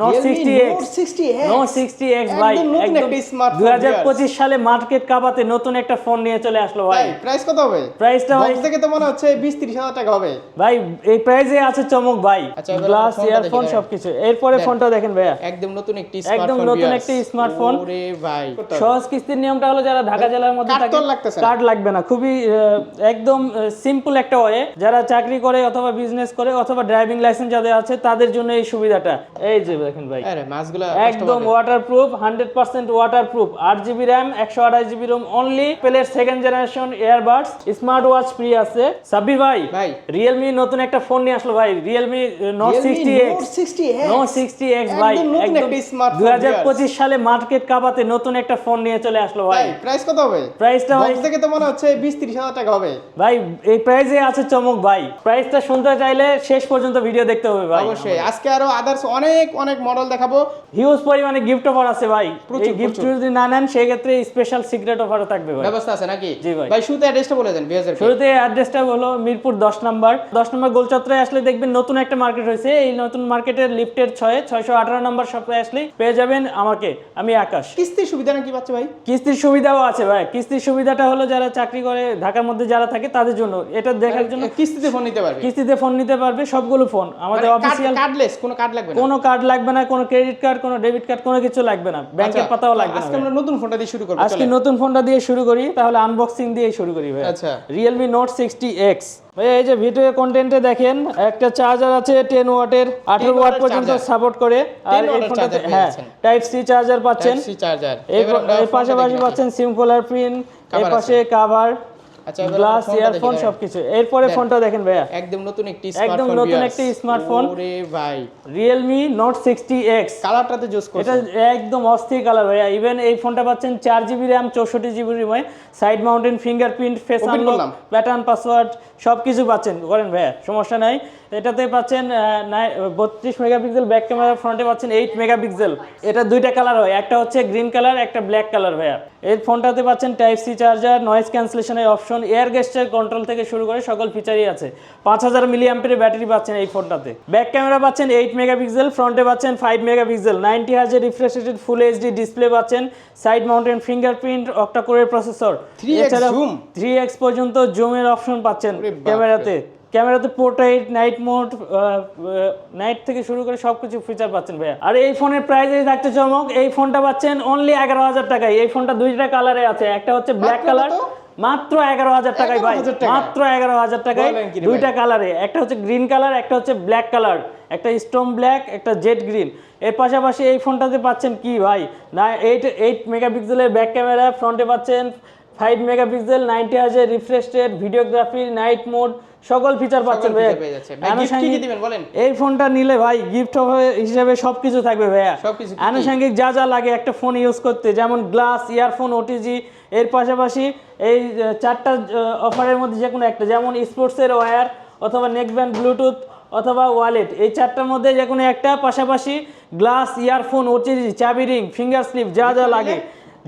Note 60X Note 60X no sixty ভাই নতুন একটা smartphone, দুই হাজার viewers। পঁচিশ সালে মার্কেট কাপাতে নতুন একটা ফোন নিয়ে চলে আসলো ভাই। ভাই প্রাইস কত হবে? প্রাইসটা ভাই থেকে তো মনে হচ্ছে 20 30 টাকা হবে। ভাই এই প্রাইসে আছে চমক ভাই। আচ্ছা, গ্লাস ইয়ারফোন সবকিছু। এরপরে ফোনটা দেখেন ভাইয়া। একদম নতুন একটি একদম স্মার্টফোন নতুন একটি smartphone। ওরে ভাই। সহজ কিস্তির নিয়মটা হলো যারা ঢাকা জেলার মধ্যে থাকে। কার্ড লাগবে না। খুবই একদম সিম্পল একটা ওয়ে যারা চাকরি করে অথবা বিজনেস করে অথবা ড্রাইভিং লাইসেন্স যাদের আছে তাদের জন্য এই সুবিধাটা। এই যে দেখেন ভাই। আরে মাছগুলো একদম ওয়াটারপ্রুফ হান্ড্রেড পার্সেন্ট ওয়াটারপ্রুফ আট জিবি র্যাম একশো আঠাশ GB ROM only প্লের second generation earbuds smart watch free আছে। সাব্বির ভাই ভাই। রিয়েলমি নতুন একটা ফোন নিয়ে আসলো ভাই। Realme note sixty X no sixty X ভাই একদম নতুন একটা হাজার পঁচিশ সালে মার্কেট কাপাতে নতুন একটা ফোন নিয়ে চলে আসলো ভাই। ভাই প্রাইস কত হবে? প্রাইসটা ভাই থেকে তো মনে হচ্ছে 20 30 হাজার টাকা হবে। ভাই এই প্রাইসে আছে চমক ভাই। প্রাইসটা শুনতে চাইলে শেষ পর্যন্ত ভিডিও দেখতে হবে ভাই। অবশ্যই। আজকে আরও আদার্স অনেক অনেক মডেল দেখাবো। হিউজ পরিমাণে গিফট অফার আছে ভাই। এই গিফট যদি না নেন সেই ক্ষেত্রে স্পেশাল সিক্রেট অফারও থাকবে ভাই। ব্যবস্থা আছে নাকি? জি ভাই। ভাই শুরুতে অ্যাড্রেসটা বলে দেন বিহাজার শুরুতে অ্যাড্রেসটা হলো মিরপুর দশ নম্বর। দশ নম্বর গোলচত্রে আসলে দেখবেন নতুন একটা মার্কেট হয়েছে। এই নতুন মার্কেটের লিফটের ছয়ে ছয়শো আঠারো নম্বর শপে আসলেই পেয়ে যাবেন আমাকে আমি আকাশ। কিস্তির সুবিধা নাকি পাচ্ছে ভাই? কিস্তির সুবিধাও আছে ভাই। কিস্তির সুবিধাটা হলো যারা চাকরি করে ঢাকার মধ্যে যারা থাকে তাদের জন্য। এটা দেখার জন্য কিস্তিতে ফোন নিতে পারবে। কিস্তিতে ফোন নিতে পারবে সবগুলো ফোন আমাদের অফিসিয়াল কার্ডলেস কোনো কার্ড লাগবে না? কোনো কার্ড লাগবে না কোনো ক্রেডিট কার্ড কোনো ডেবিট কার্ড কোনো কিছু লাগবে না। ব্যাংকের আচ্ছা, পাতাও লাগবে না আজকে আমরা নতুন ফোনটা দিয়ে শুরু করব আজকে নতুন ফোনটা দিয়ে শুরু করি তাহলে আনবক্সিং দিয়ে শুরু করি ভাই আচ্ছা। নোট সিক্সটি এক্স ভাই এই যে ভিডিও কন্টেন্টে দেখেন একটা চার্জার আছে টেন ওয়াটের আঠারো ওয়াট পর্যন্ত সাপোর্ট করে। আর এই ফোনটাতে হ্যাঁ টাইপ সি চার্জার পাচ্ছেন। C চার্জার আমরা পাশাপাশি পাচ্ছেন সিম কলার পিন এই পাশে কাভার গ্লাস আমরা ইয়ারফোন সবকিছু। এরপরে ফোনটা দেখেন ভাইয়া। একদম নতুন একটি একদম নতুন একটি স্মার্টফোন ওরে ভাই। রিয়েলমি নোট সিক্সটি এক্স কালারটাতে করছে এটা একদম অস্থির কালার ভাইয়া। ইভেন এই ফোনটা পাচ্ছেন চার জিবি র্যাম চৌষট্টি GB RAM side mountain fingerprint face unlock pattern password সব কিছু পাচ্ছেন। করেন ভাইয়া সমস্যা নাই। এটাতে পাচ্ছেন বত্রিশ মেগাপিক্সেল ব্যাক ক্যামেরা ফ্রন্টে পাচ্ছেন এইট মেগাপিক্সেল। এটা দুইটা কালার হয় একটা হচ্ছে গ্রিন কালার একটা ব্ল্যাক কালার ভাইয়া। এই ফোনটাতে পাচ্ছেন টাইপ সি চার্জার নয়েজ ক্যান্সেলেশনের অপশন এয়ার গেস্টের কন্ট্রোল থেকে শুরু করে সকল ফিচারই আছে। পাঁচ হাজার মিলি অ্যাম্পের ব্যাটারি পাচ্ছেন এই ফোনটাতে। ব্যাক ক্যামেরা পাচ্ছেন এইট মেগাপিক্সেল ফ্রন্টে পাচ্ছেন ফাইভ মেগাপিক্সেল। নাইনটি হাজার refresh rated full HD display পাচ্ছেন সাইড মাউন্টেন ফিঙ্গারপ্রিন্ট অক্টা কোরের processor 3x zoom? Three x পর্যন্ত জুমের অপশন পাচ্ছেন। ক্যামেরাতে। ক্যামেরাতে পোর্ট্রেট নাইট মোড নাইট থেকে শুরু করে সবকিছু ফিচার পাচ্ছেন ভাইয়া। আর এই ফোনের প্রাইস এই থাকতে চমক এই ফোনটা পাচ্ছেন অনলি এগারো হাজার টাকায়। এই ফোনটা দুইটা কালারে আছে একটা হচ্ছে ব্ল্যাক কালার? মাত্র এগারো হাজার টাকায় ভাই মাত্র এগারো হাজার টাকায় দুইটা কালারে একটা হচ্ছে গ্রিন কালার একটা হচ্ছে ব্ল্যাক কালার একটা স্টোন ব্ল্যাক একটা জেড গ্রিন এর পাশাপাশি এই ফোনটাতে পাচ্ছেন কি ভাই? না এইট এইট মেগাপিক্সেলের ব্যাক ক্যামেরা ফ্রন্টে পাচ্ছেন ফাইভ মেগাপিক্সেল নাইনটি হাজার refresh rate videography night mode সকল ফিচার পাচ্ছেন ভাইয়া? এই ফোনটা নিলে ভাই গিফট হিসেবে সবকিছু থাকবে ভাইয়া? আনুষঙ্গিক যা যা লাগে একটা ফোন ইউজ করতে যেমন গ্লাস ইয়ারফোন ওটিজি এর পাশাপাশি এই চারটা অফারের মধ্যে যে কোনো একটা যেমন স্পোর্টসের ওয়্যার অথবা নেকব্যান্ড ব্লুটুথ অথবা ওয়ালেট এই চারটার মধ্যে যে কোনো একটা পাশাপাশি গ্লাস ইয়ারফোন ওটিজি চাবি রিং ফিঙ্গার স্লিপ যা যা লাগে।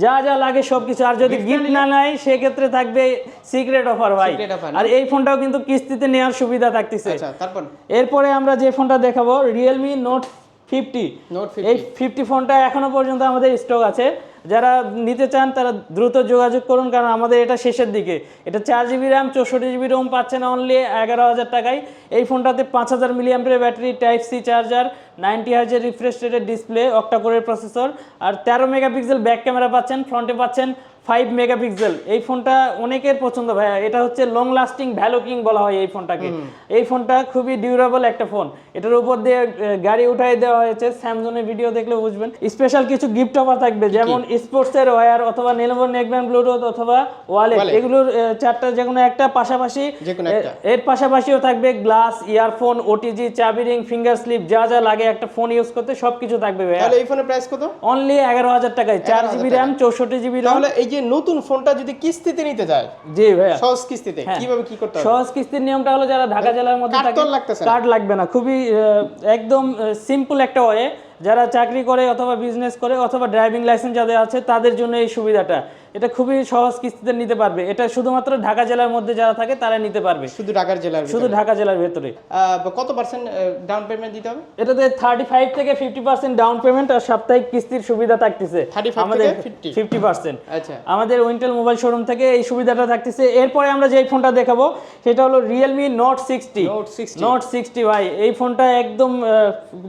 যা যা লাগে সবকিছু। আর যদি গিফট না নেয় সেক্ষেত্রে থাকবে সিক্রেট অফার ভাই। আর এই ফোনটাও কিন্তু কিস্তিতে নেওয়ার সুবিধা থাকতেছে। আচ্ছা তারপর? এরপরে আমরা যে ফোনটা দেখাবো রিয়েলমি নোট ফিফটি এই ফিফটি ফোনটা এখনও পর্যন্ত আমাদের স্টক আছে। যারা নিতে চান তারা দ্রুত যোগাযোগ করুন কারণ আমাদের এটা শেষের দিকে। এটা চার জিবি র্যাম চৌষট্টি জিবি রোম পাচ্ছেন অনলি এগারো হাজার টাকায়। এই ফোনটাতে পাঁচ হাজার মিলিয়াম্পের battery type C charger ninety হাজার রিফ্রেশ রেটের ডিসপ্লে অক্টাকোরের প্রসেসর আর তেরো মেগাপিক্সেল ব্যাক ক্যামেরা পাচ্ছেন ফ্রন্টে পাচ্ছেন ফাইভ মেগাপিক্সেল এই ফোনটা অনেকের পছন্দ ভাইয়া। এটা হচ্ছে লং লাস্টিং ভ্যালু কিং বলা হয় এই ফোনটাকে। এই ফোনটা খুবই ডিউরেবল একটা ফোন। এটার উপর দিয়ে গাড়ি উঠাই দেওয়া হয়েছে। স্যামসংয়ের ভিডিও দেখলে বুঝবেন। স্পেশাল কিছু গিফট অফার থাকবে যেমন স্পোর্টস এর ওয়্যার অথবা নেলভো নেকব্যান্ড ব্লুটুথ অথবা ওয়ালেট। এগুলোর চারটা যে কোনো একটা পাশাপাশি। এর পাশাপাশিও থাকবে গ্লাস ইয়ারফোন ওটিজি চাবি রিং ফিঙ্গার স্লিপ যা যা লাগে একটা ফোন ইউজ করতে সবকিছু থাকবে ভাই তাহলে এই ফোনের প্রাইস কত? অনলি এগারো হাজার টাকায়। চার জিবি র্যাম চৌষট্টি জিবি র্যাম তাহলে এই যে নতুন ফোনটা যদি কিস্তিতে নিতে যায় জি ভাই সহজ কিস্তিতে হ্যাঁ। কীভাবে কি করতে হবে? সহজ কিস্তির নিয়মটা হলো যারা ঢাকা জেলার মধ্যে থাকে লাগতেছে কার্ড লাগবে না। খুবই একদম সিম্পল একটা ওয়ে যারা চাকরি করে অথবা বিজনেস করে অথবা ড্রাইভিং লাইসেন্স যাদের আছে তাদের জন্য এই সুবিধাটা। এটা খুবই সহজ কিস্তিতে নিতে পারবে। এটা শুধুমাত্র ঢাকা জেলার মধ্যে যারা থাকে তারা নিতে পারবে। শুধু ঢাকার জেলার শুধু ঢাকা জেলার ভেতরে। কত পার্সেন্ট ডাউন পেমেন্ট দিতে হবে? এটাতে থার্টি ফাইভ থেকে ফিফটি পার্সেন্ট ডাউন পেমেন্ট আর সাপ্তাহিক কিস্তির সুবিধা থাকতেছে। 35 আমাদের ফিফটি পার্সেন্ট আচ্ছা। আমাদের উইন্টেল মোবাইল শোরুম থেকে এই সুবিধাটা থাকতেছে। এরপরে আমরা যে ফোনটা দেখাবো সেটা হলো Realme note sixty note sixty note sixty ভাই। এই ফোনটা একদম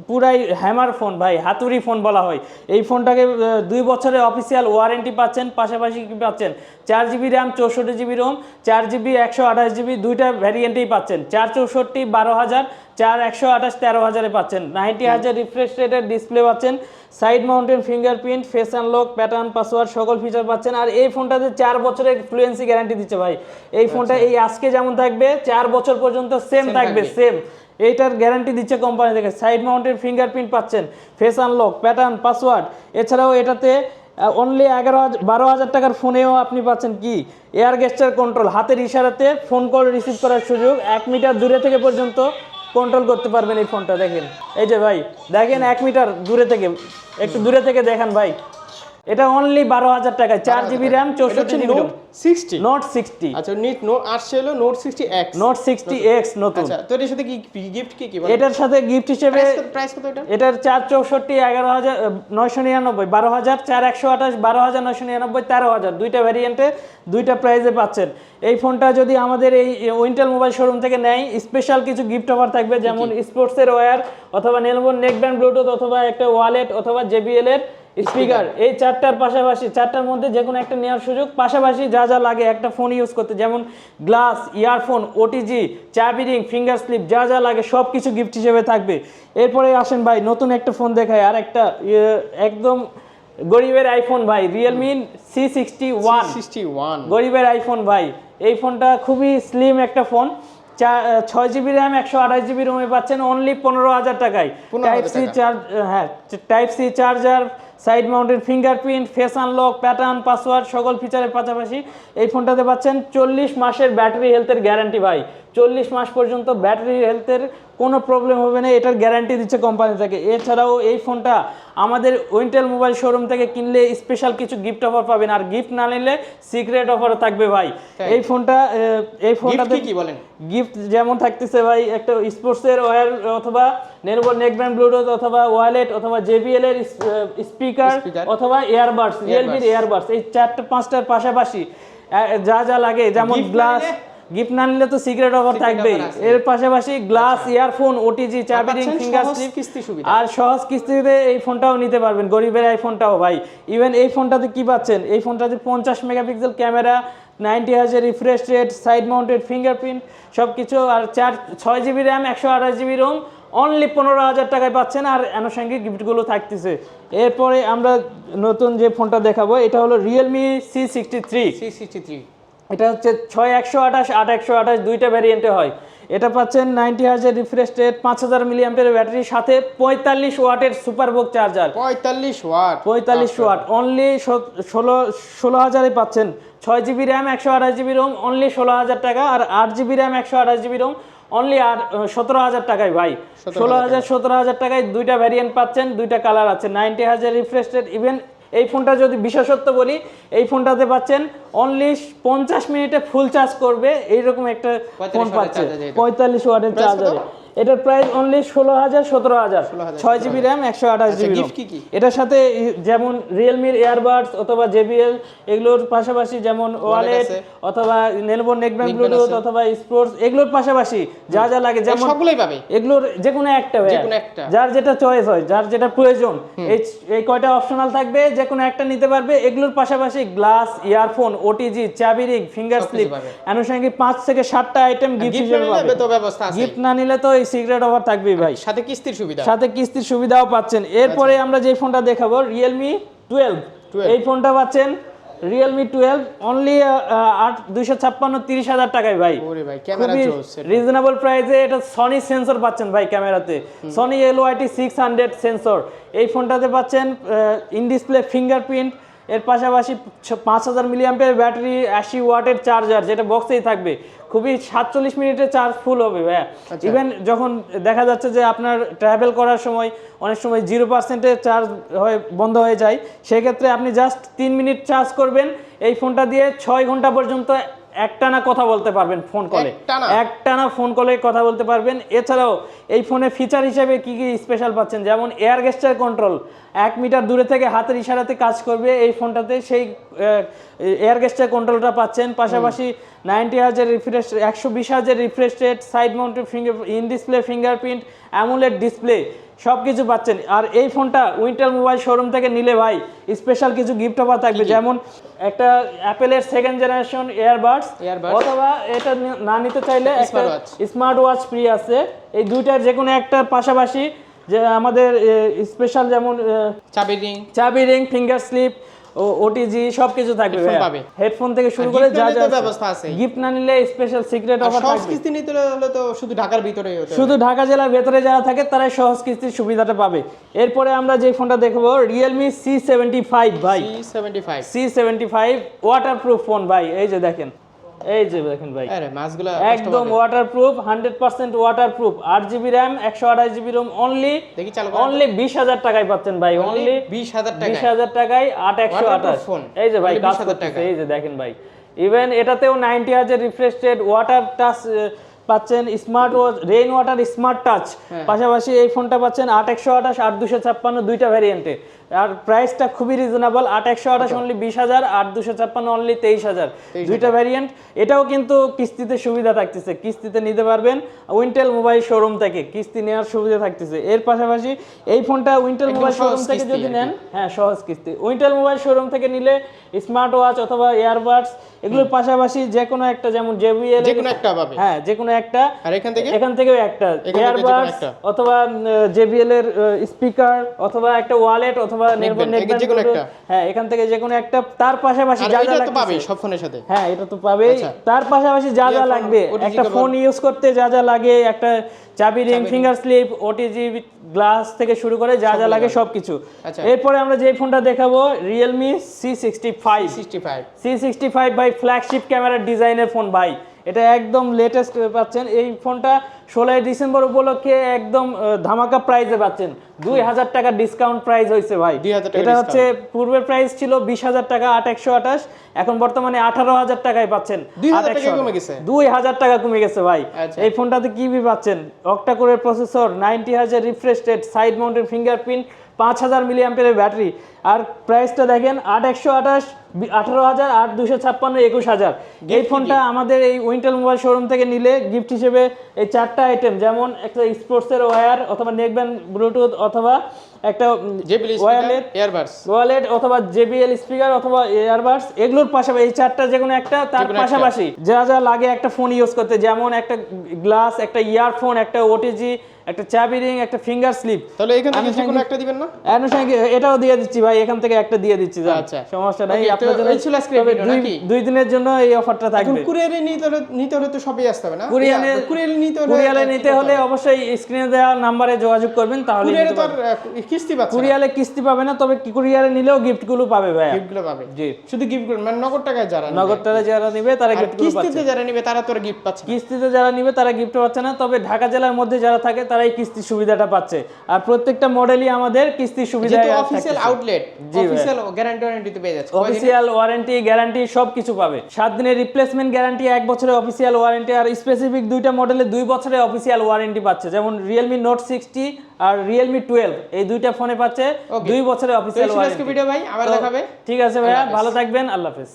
পুরাই হ্যামার ফোন ভাই হাতুড়ি ফোন বলা হয়। এই ফোনটাকে দুই বছরের অফিসিয়াল ওয়ারেন্টি পাচ্ছেন পাশাপাশি কি পাচ্ছেন? চার জিবি র্যাম চৌষট্টি জিবি রোম চার জিবি একশো আঠাশ জিবি দুইটা ভ্যারিয়েন্টেই পাচ্ছেন। চার চৌষট্টি বারো হাজার চার একশো আঠাশ তেরো হাজারে পাচ্ছেন। নাইনটি হাজার রিফ্রেশ রেটের ডিসপ্লে পাচ্ছেন। Side mountain fingerprint face unlock pattern password সকল ফিচার পাচ্ছেন। আর এই ফোনটাতে চার বছরের ফ্লুয়েন্সি গ্যারান্টি দিচ্ছে ভাই। এই ফোনটা এই আজকে যেমন থাকবে চার বছর পর্যন্ত সেম থাকবে। সেম এইটার গ্যারান্টি দিচ্ছে কোম্পানি থেকে। সাইড মাউন্টেন ফিঙ্গারপ্রিন্ট পাচ্ছেন ফেস আনলক প্যাটার্ন পাসওয়ার্ড এছাড়াও এটাতে অনলি এগারো হাজার বারো হাজার টাকার ফোনেও আপনি পাচ্ছেন কি? এয়ার গেস্টার কন্ট্রোল হাতের ইশারাতে ফোন কল রিসিভ করার সুযোগ। এক মিটার দূরে থেকে পর্যন্ত কন্ট্রোল করতে পারবেন এই ফোনটা দেখেন। এই যে ভাই, দেখেন এক মিটার দূরে থেকে, একটু দূরে থেকে দেখেন ভাই। এটা অনলি বারো হাজার টাকায়। চার জিবি র্যাম চৌষট্টি GB note sixty note sixty আচ্ছা নিট নোট আসছে হলো note sixty X note sixty X নতুন। আচ্ছা তো এর সাথে কি গিফট কি কি এটার সাথে গিফট হিসেবে প্রাইস কত এটা? এটার চার চৌষট্টি এগারো হাজার নয়শো নিরানব্বই বারো হাজার চার একশো আঠাশ বারো হাজার নয়শো নিরানব্বই তেরো হাজার। দুইটা ভ্যারিয়েন্টে দুইটা প্রাইজে পাচ্ছেন। এই ফোনটা যদি আমাদের এই উইন্টেল মোবাইল শোরুম থেকে নেয় স্পেশাল কিছু গিফট অফার থাকবে যেমন স্পোর্টসের ওয়্যার অথবা নেলবোন নেক ব্যান্ড ব্লুটুথ অথবা একটা ওয়ালেট অথবা জেবিএল এর স্পিকার এই চারটার পাশাপাশি চারটার মধ্যে যে কোনো একটা নেওয়ার সুযোগ পাশাপাশি যা যা লাগে একটা ফোন ইউজ করতে যেমন গ্লাস ইয়ারফোন ওটিজি চাবি রিং ফিঙ্গার স্লিপ যা যা লাগে সব কিছু গিফট হিসেবে থাকবে। এরপরে আসেন ভাই নতুন একটা ফোন দেখায় আর একটা ইয়ে, একদম গরিবের আইফোন ভাই Realme C sixty one sixty one গরিবের আইফোন ভাই এই ফোনটা খুবই স্লিম একটা ফোন চা- ছয় জিবি র্যাম একশো আঠাশ জিবি রোমে পাচ্ছেন অনলি পনেরো হাজার টাকায়। 15,000 টাইপ সি চার্জ হ্যাঁ type C charger side mounted fingerprint face unlock pattern password সকল ফিচারের পাশাপাশি এই ফোনটাতে পাচ্ছেন চল্লিশ মাসের ব্যাটারি হেলথের গ্যারান্টি ভাই। চল্লিশ মাস পর্যন্ত ব্যাটারি হেলথের কোনো প্রবলেম হবে না এটার গ্যারান্টি দিচ্ছে কোম্পানি থেকে। এছাড়াও এই ফোনটা আমাদের উইন্টেল মোবাইল শোরুম থেকে কিনলে স্পেশাল কিছু গিফট অফার পাবেন। আর গিফট না নিলে সিক্রেট অফারও থাকবে ভাই। এই ফোনটা এই ফোনটাতে কি বলেন? গিফট যেমন থাকতেছে ভাই একটা স্পোর্টসের ওয়্যার অথবা নেরবো নেক ব্যান্ড ব্লুটুথ অথবা ওয়ালেট অথবা জেবিএল এর স্পিকার অথবা ইয়ারবাডস রিয়েলমির ইয়ারবাডস এই চারটা পাঁচটার পাশাপাশি যা যা লাগে যেমন গ্লাস? গিফট না নিলে তো সিক্রেট অফার থাকবেই। এর পাশাপাশি গ্লাস ইয়ারফোন ওটিজি চাবি রিং ফিঙ্গার স্লিপ কিস্তি সুবিধা। আর সহজ কিস্তিতে এই ফোনটাও নিতে পারবেন। গরিবের এই ফোনটাও ভাই। ইভেন এই ফোনটাতে কি পাচ্ছেন? এই ফোনটাতে পঞ্চাশ মেগাপিক্সেল ক্যামেরা নাইনটি হাজার refresh rate side mounted fingerprint সব কিছু আর চার ছয় জিবি র্যাম একশো আঠাশ জিবি রোম অনলি পনেরো হাজার টাকায় পাচ্ছেন। আর আনুষঙ্গিক গিফটগুলো থাকতেছে। এরপরে আমরা নতুন যে ফোনটা দেখাবো এটা হলো Realme C sixty three C sixty three এটা হচ্ছে ছয় একশো আঠাশ আট একশো আঠাশ দুইটা ভ্যারিয়েন্টে হয়। এটা পাচ্ছেন নাইনটি হাজার রিফ্রেশ রেট পাঁচ হাজার মিলিয়াম্পের ব্যাটারির সাথে পঁয়তাল্লিশ ওয়াটের সুপারবোক চার্জার পঁয়তাল্লিশ ওয়াট। পঁয়তাল্লিশ ওয়াট অনলি ষোলো ষোলো হাজারে পাচ্ছেন। ছয় জিবি র্যাম একশো আঠাশ জিবি রোম অনলি ষোলো হাজার টাকা আর আট জিবি র্যাম একশো আঠাশ জিবি রোম অনলি আট সতেরো হাজার টাকায় ভাই। ষোলো হাজার সতেরো হাজার টাকায় দুইটা ভ্যারিয়েন্ট পাচ্ছেন দুইটা কালার আছে। নাইনটি হাজার রিফ্রেশ রেট ইভেন এই ফোনটা যদি বিশেষত্ব বলি এই ফোনটাতে পাচ্ছেন অনলি পঞ্চাশ মিনিটে ফুল চার্জ করবে এইরকম একটা 45 ফোন পাচ্ছে। পঁয়তাল্লিশ ওয়াটের চার্জারে এটার প্রাইস অনলি ষোলো হাজার সতেরো হাজার ছয় জিবি র্যাম একশো আঠাশ আচ্ছা, জিবি কি কি? এটার সাথে যেমন রিয়েলমির ইয়ারবাডস অথবা জেবিএল এগুলোর পাশাপাশি যেমন ওয়ালেট অথবা নেলবোন নেকব্যান্ড ব্লুটুথ অথবা স্পোর্টস এগুলোর পাশাপাশি যা যা লাগে যেমন সবগুলোই পাবে। এগুলোর যে কোনো একটা। যার যেটা চয়েস হয় যার যেটা প্রয়োজন। এই এই কয়টা অপশনাল থাকবে যে কোনো একটা নিতে পারবে। এগুলোর পাশাপাশি গ্লাস ইয়ারফোন ওটিজি চাবি রিং ফিঙ্গার স্লিপ। আনুষঙ্গিক পাঁচ থেকে সাতটা আইটেম গিফট হিসেবে পাবে। গিফট না নিলে তো এই সিক্রেট অফার থাকবেই ভাই। সাথে কিস্তির সুবিধা। সাথে কিস্তির সুবিধাও পাচ্ছেন। এরপরে আচ্ছা। আমরা যে ফোনটা দেখাবো রিয়েলমি টুয়েলভ এই ফোনটা পাচ্ছেন রিয়েলমি টুয়েলভ অনলি আট দুইশো ছাপ্পান্ন তিরিশ হাজার টাকায় ভাই। খুবই রিজনেবল প্রাইসে এটা সনি সেন্সর পাচ্ছেন ভাই ক্যামেরাতে। Sony L YT six hundred sensor এই ফোনটাতে পাচ্ছেন ইন ডিসপ্লে ফিঙ্গারপ্রিন্ট এর পাশাপাশি পাঁচ হাজার মিলিয়াম্পের ব্যাটারি আশি ওয়াটের চার্জার যেটা বক্সেই থাকবে। খুবই সাতচল্লিশ মিনিটে চার্জ ফুল হবে ভাইয়া। ইভেন যখন দেখা যাচ্ছে যে আপনার ট্রাভেল করার সময় অনেক সময় জিরো পার্সেন্টে চার্জ হয়ে বন্ধ হয়ে যায় সেক্ষেত্রে আপনি জাস্ট তিন মিনিট চার্জ করবেন। এই ফোনটা দিয়ে ছয় ঘণ্টা পর্যন্ত একটানা কথা বলতে পারবেন ফোন কলে একটানা? ফোন কলে কথা বলতে পারবেন। এছাড়াও এই ফোনে ফিচার হিসেবে কি কি স্পেশাল পাচ্ছেন? যেমন এয়ার গেস্টার কন্ট্রোল এক মিটার দূরে থেকে হাতের ইশারাতে কাজ করবে এই ফোনটাতে সেই এয়ার গেস্টার কন্ট্রোলটা পাচ্ছেন। পাশাপাশি নাইনটি হাজার রিফ্রেশ একশো বিশ হাজার refresh rate side mounted finger in display fingerprint AMOLED display সব কিছু পাচ্ছেন। আর এই ফোনটা উইন্টার মোবাইল শোরুম থেকে নিলে ভাই স্পেশাল কিছু গিফট অফার থাকবে। যেমন একটা অ্যাপেলের সেকেন্ড জেনারেশন এয়ারবাডস অথবা এটা না নিতে চাইলে একটা। স্মার্ট ওয়াচ ফ্রি আছে। এই দুইটার যে কোনো একটার পাশাপাশি যে আমাদের স্পেশাল যেমন চাবি রিং চাবি রিং ফিঙ্গার স্লিপ ও ওটিজি সবকিছু থাকবে পাবে। হেডফোন থেকে শুরু করে যা যা ব্যবস্থা আছে। গিফট না নিলে স্পেশাল সিক্রেট অফার থাকবে সহজ কিস্তি নিতে হলে তো শুধু ঢাকার ভিতরেই হতে হবে। শুধু ঢাকা জেলার ভিতরে যারা থাকে তারাই সহজ কিস্তির সুবিধাটা পাবে। এরপরে আমরা যে ফোনটা দেখব সেভেন্টি ফাইভ ভাই। C75 C seventy five waterproof phone ভাই। এই যে দেখেন এই যে দেখেন ভাই। আরে মাছগুলা একদম waterproof hundred percent water আট জিবি র্যাম একশো আঠাশ জিবি রোম অনলি দেখি চালু অনলি টাকায় পাচ্ছেন ভাই অনলি বিশ হাজার টাকা টাকায় আট একশো Waterproof আঠাশ। phone, এই যে ভাই কাজ 20,000 করতেছে। টাকা। এই যে দেখেন ভাই। ইভেন এটাতেও নাইনটি হাজার রিফ্রেশ রেট ওয়াটার টাচ পাচ্ছেন smart watch rain water smart touch. পাশাপাশি এই ফোনটা পাচ্ছেন আট একশো আঠাশ আট দুশো ছাপ্পান্ন দুইটা ভ্যারিয়েন্টে আর প্রাইসটা খুবই রিজনেবল আট একশো আঠাশ অনলি বিশ হাজার আট দুশো ছাপ্পান্ন অনলি তেইশ হাজার। দুইটা ভ্যারিয়েন্ট এটাও কিন্তু কিস্তিতে সুবিধা থাকতেছে। কিস্তিতে নিতে পারবেন উইন্টেল মোবাইল শোরুম থেকে কিস্তি নেওয়ার সুবিধা থাকতেছে। এর পাশাপাশি এই ফোনটা উইন্টেল মোবাইল শোরুম থেকে যদি নেন হ্যাঁ সহজ কিস্তি। উইন্টেল মোবাইল শোরুম থেকে নিলে স্মার্ট ওয়াচ অথবা ইয়ারবাডস এগুলোর পাশাপাশি যে কোনো একটা যেমন জেবিএল যে কোনো একটা পাবে। হ্যাঁ যে কোনো একটা। আর এখান থেকে? এখান থেকেও একটা। ইয়ারবাডস অথবা জেবিএল এর স্পিকার অথবা একটা ওয়ালেট অথবা একটা। হ্যাঁ এখান থেকে যে কোনো একটা তার পাশাপাশি যা যা তো সব ফোনের সাথে। হ্যাঁ এটা তো পাবেই। আচ্ছা। তার পাশাপাশি যা যা লাগবে একটা ফোন ইউজ করতে যা যা লাগে একটা চাবি ring finger slip OTG glass থেকে শুরু করে যা যা লাগে সবকিছু। আচ্ছা। এরপরে আমরা যে ফোনটা দেখাবো Realme C sixty five sixty five C sixty five by flagship ক্যামেরার ডিজাইনের ফোন ভাই। এটা একদম লেটেস্ট পাচ্ছেন। এই ফোনটা ষোলোই ডিসেম্বর উপলক্ষে একদম ধামাকা প্রাইজে পাচ্ছেন। দুই হাজার টাকা ডিসকাউন্ট প্রাইস হয়েছে ভাই। এটা হচ্ছে পূর্বের প্রাইস ছিল বিশ হাজার টাকা আট একশো আঠাশ। এখন বর্তমানে আঠারো হাজার টাকায় পাচ্ছেন। 2000 8 টাকা 128 কমে গেছে। দুই হাজার টাকা কমে গেছে ভাই। আচ্ছা। এই ফোনটাতে কি পাচ্ছেন? অক্টাকোরের প্রসেসর নাইনটি হাজার রিফ্রেশ রেট সাইড মাউন্টের ফিঙ্গারপ্রিন্ট পাঁচ হাজার মিলি অ্যাম্পিয়ারের ব্যাটারি। আর প্রাইসটা দেখেন আট একশো আঠাশ আঠারো হাজার আট দুশো ছাপ্পান্ন একুশ হাজার। এই ফোনটা আমাদের এই উইন্টেল মোবাইল শোরুম থেকে নিলে গিফট হিসেবে এই চারটা আইটেম যেমন একটা স্পোর্টসের ওয়্যার অথবা নেকব্যান্ড ব্লুটুথ অথবা একটা ওয়্যারলেস ইয়ারবাডস ওয়ালেট অথবা জেবিএল স্পিকার অথবা ইয়ারবাডস এগুলোর পাশাপাশি এই চারটা যে কোনো একটা তার পাশাপাশি যা যা লাগে একটা ফোন ইউজ করতে যেমন একটা গ্লাস একটা ইয়ারফোন একটা ওটিজি একটা চাবি রিং একটা ফিঙ্গার স্লিপ তাহলে এখান থেকে যে কোনো একটা দিবেন না? আনুষঙ্গিক এটাও দিয়ে দিচ্ছি ভাই এখান থেকে একটা দিয়ে দিচ্ছি। আচ্ছা। সমস্যা নাই আপনার জন্য এই ছিল তবে দুই- নাকি? দুই দিনের জন্য এই অফারটা এখন থাকবে কুরিয়ারে নিতে হলে নিতে হলে তো সবই আসতে হবে না? কুরিয়ারে কুরিয়ারে নিতে হলে কুরিয়ারে নিতে হলে অবশ্যই স্ক্রিনে দেওয়া নাম্বারে যোগাযোগ করবেন তাহলে কুরিয়ারে তো কিস্তি পাচ্ছে কুরিয়ারে কিস্তি পাবে না তবে কি কুরিয়ারে নিলেও গিফটগুলো পাবে ভাইয়া। গিফটগুলো পাবে। জি। শুধু গিফট মানে নগদ টাকায় যারা। নগদ টাকা যারা নিবে তারা পাচ্ছে কিস্তিতে যারা নিবে তারা তো গিফট পাচ্ছে কিস্তিতে যারা নিবে তারা গিফট পাচ্ছে না তবে ঢাকা জেলার মধ্যে যারা থাকে তারা এই কিস্তির সুবিধাটা পাচ্ছে। আর প্রত্যেকটা মডেলই আমাদের কিস্তির সুবিধা যেহেতু official outlet official guarantee warranty পেয়ে যাচ্ছে? অফিসিয়াল ওয়ারেন্টি গ্যারান্টি সব কিছু পাবে। সাত দিনের রিপ্লেসমেন্ট গ্যারান্টি এক বছরের অফিসিয়াল ওয়ারেন্টি আর স্পেসিফিক দুইটা মডেলে দুই বছরের অফিসিয়াল ওয়ারেন্টি পাচ্ছে। যেমন রিয়েলমি নোট সিক্সটি আর রিয়েলমি টুয়েলভ এই দুইটা ফোনে পাচ্ছে Okay. দুই বছরের তো অফিসিয়াল ওয়ারেন্টি ভিডিও ভাই? আবার দেখাবে? ঠিক আছে ভাইয়া ভালো থাকবেন আল্লাহ হাফেজ।